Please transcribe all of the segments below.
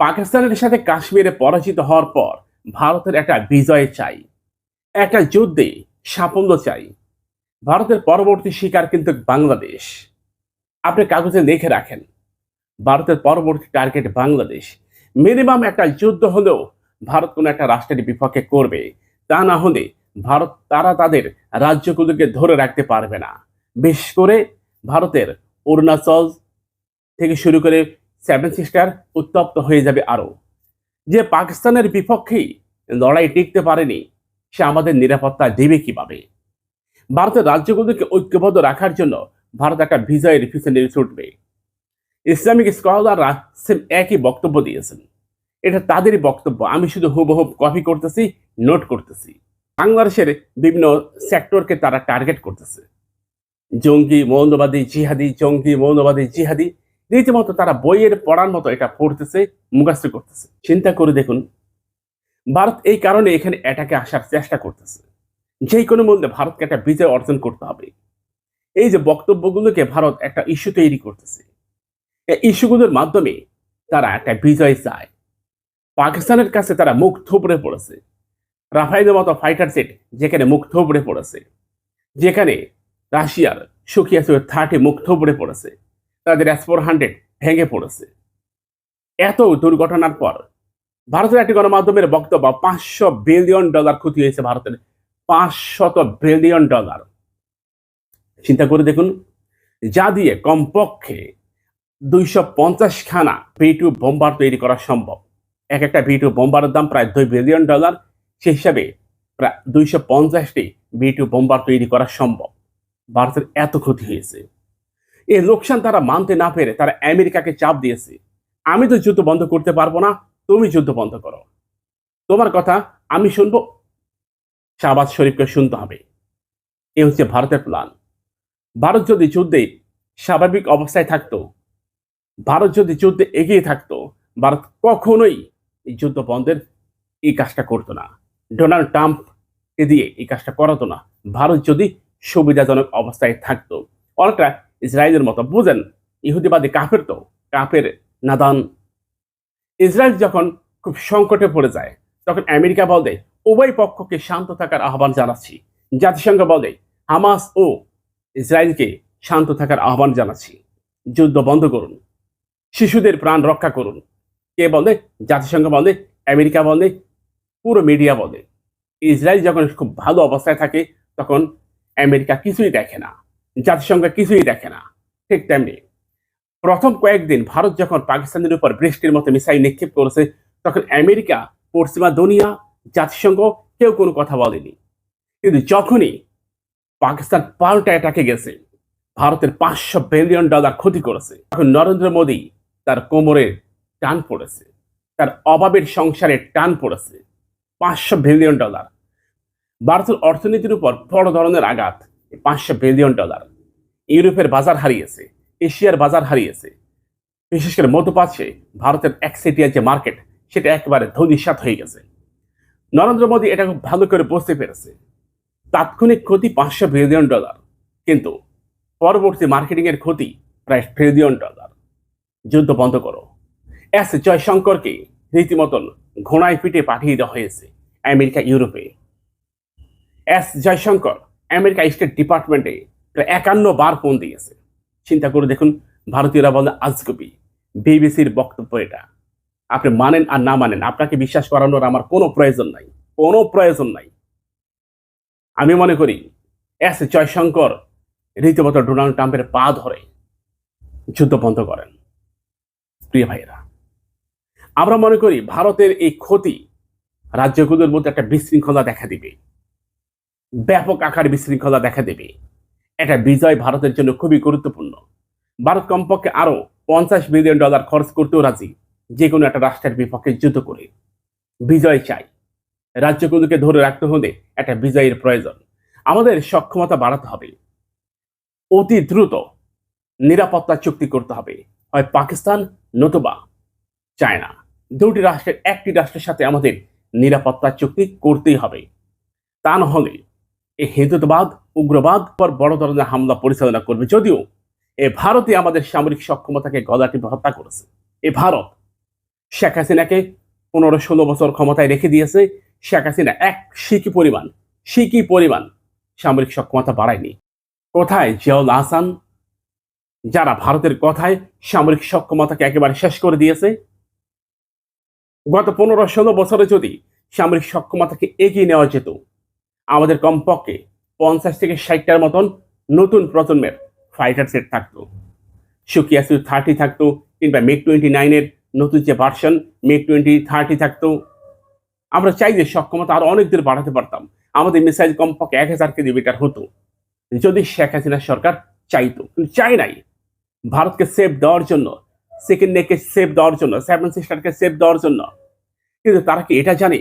পাকিস্তানের সাথে কাশ্মীরে পরাজিত হওয়ার পর ভারতের একটা বিজয় চাই, একটা যুদ্ধে সাফল্য চাই। ভারতের পরবর্তী শিকার কিন্তু বাংলাদেশ। আপনি কাগজে লিখে রাখেন, ভারতের পরবর্তী টার্গেট বাংলাদেশ। মিনিমাম একটা যুদ্ধ হলেও ভারত কোনো একটা রাষ্ট্রের বিপক্ষে করবে, তা না হলে ভারত, তারা তাদের রাজ্যগুলোকে ধরে রাখতে পারবে না। বিশেষ করে ভারতের অরুণাচল থেকে শুরু করে সেভেন সিস্টার উত্তপ্ত হয়ে যাবে আরও যে পাকিস্তানের বিপক্ষেই লড়াই টিকতে পারেনি, সে আমাদের নিরাপত্তা দেবে কীভাবে? ভারতের রাজ্যগুলোকে ঐক্যবদ্ধ রাখার জন্য ভারত একটা বিজয়ের পিছনে ছুটবে। ইসলামিক স্কলাররা সেম একই বক্তব্য দিয়েছেন। এটা তাদেরই বক্তব্য, আমি শুধু হুবহু কপি করতেছি নোট করতেছি। বাংলাদেশের বিভিন্ন সেক্টরকে তারা টার্গেট করতেছে। জঙ্গি, মৌলবাদী, জিহাদি, জঙ্গি, মৌলবাদী, জিহাদি রীতিমতো তারা বইয়ের পড়ার মতো এটা পড়তেছে মুখাস্ত করতেছে। চিন্তা করে দেখুন, ভারত এই কারণে এখানে এটাকে আসার চেষ্টা করতেছে। যে কোনো মূল্যে ভারতকে একটা বিজয় অর্জন করতে হবে। এই যে বক্তব্যগুলোকে ভারত একটা ইস্যু তৈরি করতেছে, এই ইস্যুগুলোর মাধ্যমে তারা একটা বিজয় চায়। পাকিস্তানের কাছে তারা মুখ থুবড়ে পড়েছে। রাফাইলের মতো ফাইটার সেট যেখানে মুখ থুবড়ে পড়েছে, যেখানে রাশিয়ার সুখিয়া থার্টি মুখ থুবড়ে পড়েছে। তাদের এস ফোর হান্ড্রেড ভেঙে পড়েছে। এত দুর্ঘটনার পর ভারতের একটি গণমাধ্যমের বক্তব্য, পাঁচশো বিলিয়ন ডলার ক্ষতি হয়েছে ভারতের, পাঁচশত বিলিয়ন ডলার চিন্তা করে দেখুন, যা দিয়ে কমপক্ষে দুইশো পঞ্চাশ খানা বি টু বোম্বার তৈরি করা সম্ভব। এক একটা বি টু বোম্বারের দাম প্রায় দুই বিলিয়ন ডলার সেই হিসাবে প্রায় দুইশো পঞ্চাশটি বি টু বোম্বার তৈরি করা সম্ভব। ভারতের এত ক্ষতি হয়েছে। এই লোকসান তারা মানতে না পেরে তারা আমেরিকাকে চাপ দিয়েছে। আমি তো যুদ্ধ বন্ধ করতে পারব না, তুমি যুদ্ধ বন্ধ করো। তোমার কথা আমি শুনব, শাহবাজ শরীফকে শুনতে হবে। এ হচ্ছে ভারতের প্ল্যান ভারত যদি যুদ্ধে স্বাভাবিক অবস্থায় থাকতো, ভারত যদি যুদ্ধে এগিয়ে থাকতো, ভারত কখনোই এই যুদ্ধ বন্ধের এই কাজটা করতো না। ডোনাল্ড ট্রাম্পকে দিয়ে এই কাজটা করাতো না। ভারত যদি সুবিধাজনক অবস্থায় থাকতো, অনেকটা ইসরায়েলের মতো। বুঝেন, ইহুদিবাদী কাফের তো, কাফের নাদান। ইসরায়েল যখন খুব সংকটে পড়ে যায়, তখন আমেরিকা বলে, উভয় পক্ষকে শান্ত থাকার আহ্বান জানাচ্ছি। জাতিসংঘ বলে, হামাস ও ইসরায়েলকে শান্ত থাকার আহ্বান জানাচ্ছি। যুদ্ধ বন্ধ করুন। শিশুদের প্রাণ রক্ষা করুন। কে বলে? জাতিসংঘ বলে, আমেরিকা বলে, পুরো মিডিয়া বলে। ইসরায়েল যখন খুব ভালো অবস্থায় থাকে, তখন আমেরিকা কিছুই দেখে না। জাতিসংঘ কিছুই দেখে না। ঠিক তেমনি প্রথম কয়েকদিন ভারত যখন পাকিস্তানের উপর বৃষ্টির মতো মিসাইল নিক্ষেপ করেছে, তখন আমেরিকা পশ্চিমা দুনিয়া জাতিসংঘ কেউ কোনো কথা বলেনি। কিন্তু যখনই পাকিস্তান পাল্টা অ্যাটাকে গেছে, ভারতের পাঁচশো বিলিয়ন ডলার ক্ষতি করেছে, তখন নরেন্দ্র মোদী তার কোমরে টান পড়েছে, তার অভাবের সংসারে টান পড়েছে, পাঁচশো বিলিয়ন ডলার। ভারতের অর্থনীতির উপর বড় ধরনের আঘাত পাঁচশো বিলিয়ন ডলার ইউরোপের বাজার হারিয়েছে, এশিয়ার বাজার হারিয়েছে। বিশেষ করে মধ্যপ্রাচ্যে ভারতের একসেটিয়া যে মার্কেট সেটা একেবারে ধনিসাত হয়ে গেছে। নরেন্দ্র মোদী এটা খুব ভালো করে বুঝতে পেরেছে। তাৎক্ষণিক ক্ষতি পাঁচশো বিলিয়ন ডলার কিন্তু পরবর্তী মার্কেটিংয়ের ক্ষতি প্রায় ট্রিলিয়ন ডলার যুদ্ধ বন্ধ করো। এস জয়শঙ্করকে রীতিমতন ঘোড়ায় পিটে পাঠিয়ে দেওয়া হয়েছে আমেরিকা, ইউরোপে। এস জয়শঙ্কর আমেরিকা স্টেট ডিপার্টমেন্টে প্রায় একান্ন বার ফোন দিয়েছে। চিন্তা করে দেখুন, ভারতীয়রা বলে আজগবি বিবিসির বক্তব্য এটা। আপনি মানেন আর না মানেন, আপনাকে বিশ্বাস করানোর আমার কোনো প্রয়োজন নাই, কোনো প্রয়োজন নাই। আমি মনে করি, এস জয়শঙ্কর রীতিমতো ডোনাল্ড ট্রাম্পের পা ধরে যুদ্ধ বন্ধ করেন। প্রিয় ভাইয়েরা, আমরা মনে করি ভারতের এই ক্ষতি রাজ্যগুলোর মধ্যে একটা বিশৃঙ্খলা দেখা দিবে। ব্যাপক আকার বিশৃঙ্খলা দেখা দেবে। এটা বিজয় ভারতের জন্য খুবই গুরুত্বপূর্ণ। ভারত কমপক্ষে আরও পঞ্চাশ বিলিয়ন ডলার খরচ করতেও রাজি, যে কোনো একটা রাষ্ট্রের বিপক্ষে যুদ্ধ করে। বিজয় চাই। রাজ্যগুলোকে ধরে রাখতে হলে একটা বিজয়ের প্রয়োজন। আমাদের সক্ষমতা বাড়াতে হবে। অতি দ্রুত নিরাপত্তা চুক্তি করতে হবে। হয় পাকিস্তান নতুবা চায়না। দুটি রাষ্ট্রের একটি রাষ্ট্রের সাথে আমাদের নিরাপত্তা চুক্তি করতেই হবে। তা না হলে এই হিন্দুত্ববাদ, উগ্রবাদ পর বড় ধরনের হামলা পরিচালনা করবে যদিও এ ভারতে আমাদের সামরিক সক্ষমতাকে গলা টিপে হত্যা করেছে। এ ভারত শেখ হাসিনাকে পনেরো ষোলো বছর ক্ষমতায় রেখে দিয়েছে। শেখ হাসিনা এক সিকি পরিমাণ সিকি পরিমাণ সামরিক সক্ষমতা বাড়ায়নি। কোথায়? জিয়াউল আহসান যারা ভারতের কথায় সামরিক সক্ষমতাকে একেবারে শেষ করে দিয়েছে। গত পনেরো ষোলো বছরে যদি সামরিক সক্ষমতাকে এগিয়ে নেওয়া যেত আমাদের কমপক্ষে পঞ্চাশ থেকে ষাটটার মতন নতুন প্রজন্মের ফাইটার সেট থাকতো। সুকিয়াসু থার্টি থাকতো, কিংবা মেক টোয়েন্টি নাইনের নতুন যে ভার্সন মেক টোয়েন্টি থার্টি থাকতো। আমরা চাই যে সক্ষমতা আরও অনেক দূর বাড়াতে পারতাম। আমাদের মিসাইল কমপক্ষে এক হাজার কেজি মিটার হতো। যদি শেখ হাসিনা সরকার চাইতো, কিন্তু চাই নাই। ভারতকে সেফ দেওয়ার জন্য সেকেন্ড নেকে সেফ দেওয়ার জন্য সেভেন সিস্টারকে সেফ দেওয়ার জন্য। কিন্তু তারা কি এটা জানে?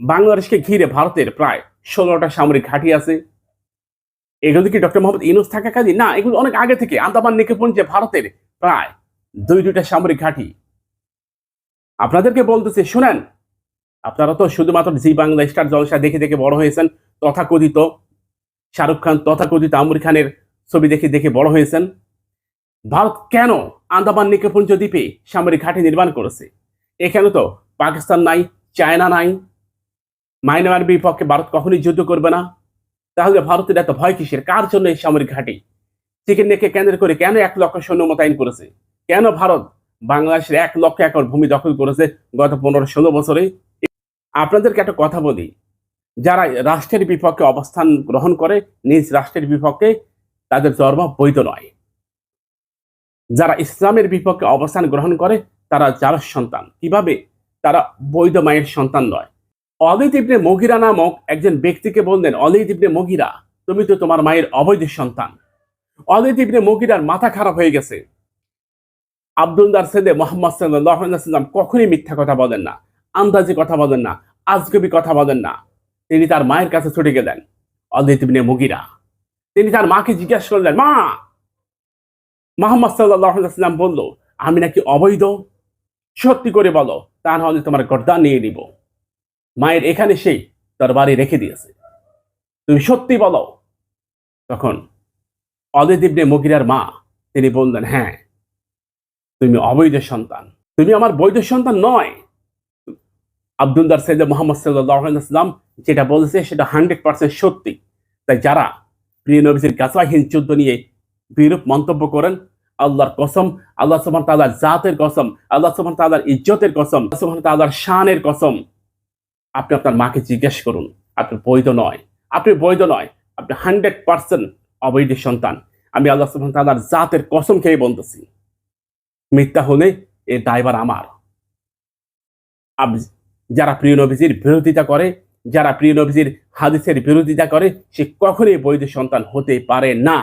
বাংলাদেশকে ঘিরে ভারতের প্রায় ষোলোটা সামরিক ঘাঁটি আছে। এগুলো কি ডক্টর মোহাম্মদ ইনুস থাকা কাজে? না, এগুলো অনেক আগে থেকে। আন্দামান নিকেপঞ্জে ভারতের প্রায় দুই দুইটা সামরিক ঘাঁটি। আপনাদেরকে বলতেছে, শুনেন, আপনারা তো শুধুমাত্র জি বাংলা স্টার জলসা দেখে দেখে বড় হয়েছেন, তথাকথিত শাহরুখ খান, তথাকথিত আমির খানের ছবি দেখে দেখে বড় হয়েছেন। ভারত কেন আন্দামান নিকেপুঞ্জ দ্বীপে সামরিক ঘাঁটি নির্মাণ করেছে? এখানে তো পাকিস্তান নাই, চায়না নাই মায়ানমার বিপক্ষে ভারত কখনই যুদ্ধ করবে না। তাহলে ভারতের এত ভয় কিসের? কার জন্য এই সামরিক ঘাঁটি? চিকেন নেকে কেন্দ্র করে কেন এক লক্ষ সৈন্য মোতায়েন করেছে? কেন ভারত বাংলাদেশের এক লক্ষ একর ভূমি দখল করেছে গত পনেরো ষোলো বছরে? আপনাদেরকে একটা কথা বলি। যারা রাষ্ট্রের বিপক্ষে অবস্থান গ্রহণ করে, নিজ রাষ্ট্রের বিপক্ষে তাদের ধর্ম বৈধ নয়। যারা ইসলামের বিপক্ষে অবস্থান গ্রহণ করে, তারা যারা সন্তান। কীভাবে? তারা বৈধ মায়ের সন্তান নয়। অলিদ ইবনে মগিরা নামক একজন ব্যক্তিকে বললেন অলিদ ইবনে মগিরা, তুমি তো তোমার মায়ের অবৈধ সন্তান। অলিদ ইবনে মগিরার মাথা খারাপ হয়ে গেছে। আব্দুল্লার সেদে মোহাম্মদ সাল্লাম কখনই মিথ্যা কথা বলেন না, আন্দাজে কথা বলেন না, আজগবি কথা বলেন না। তিনি তার মায়ের কাছে ছুটে গেলেন অলিদ ইবনে মগিরা। তিনি তার মাকে জিজ্ঞাসা করলেন, মা! মোহাম্মদ সাল্লাম বলল, আমি নাকি অবৈধ? সত্যি করে বলো, তা নাহলে তোমার গর্দান নিয়ে নিব। মায়ের এখানে সেই দরবারে রেখে দিয়েছে। তুমি সত্যি বলো? তখন অদেদিবনে মগিরার মা, তিনি বললেন হ্যাঁ তুমি অবৈধ সন্তান। তুমি আমার বৈধ সন্তান নয়। আব্দুল্লার সৈয়দ মোহাম্মদ সাল্লাম যেটা বলেছে, সেটা হান্ড্রেড পার্সেন্ট সত্যি। তাই যারা প্রিয় নবীজির গাছাহীন যুদ্ধ নিয়ে বিরূপ মন্তব্য করেন, আল্লাহর কসম, আল্লাহ সুবহান তাআলার জাতের কসম, আল্লাহ সুবহান তাআলার ইজ্জতের কসম সুবহান তাআলার শানের কসম আপনি আপনার মাকে জিজ্ঞেস করুন আপনি বৈধ নয়। আপনি বৈধ নয়, আপনি হান্ড্রেড পার্সেন্ট অবৈধ সন্তান। আমি আল্লাহ সুবহান তাআলার জাতের কসম খেয়ে বলতেছি, মিথ্যা হলে এ দায়বার আমার। যারা প্রিয় নবীজির বিরোধিতা করে, যারা প্রিয় নবীজির হাদিসের বিরোধিতা করে, সে কখনোই বৈধ সন্তান হতে পারে না।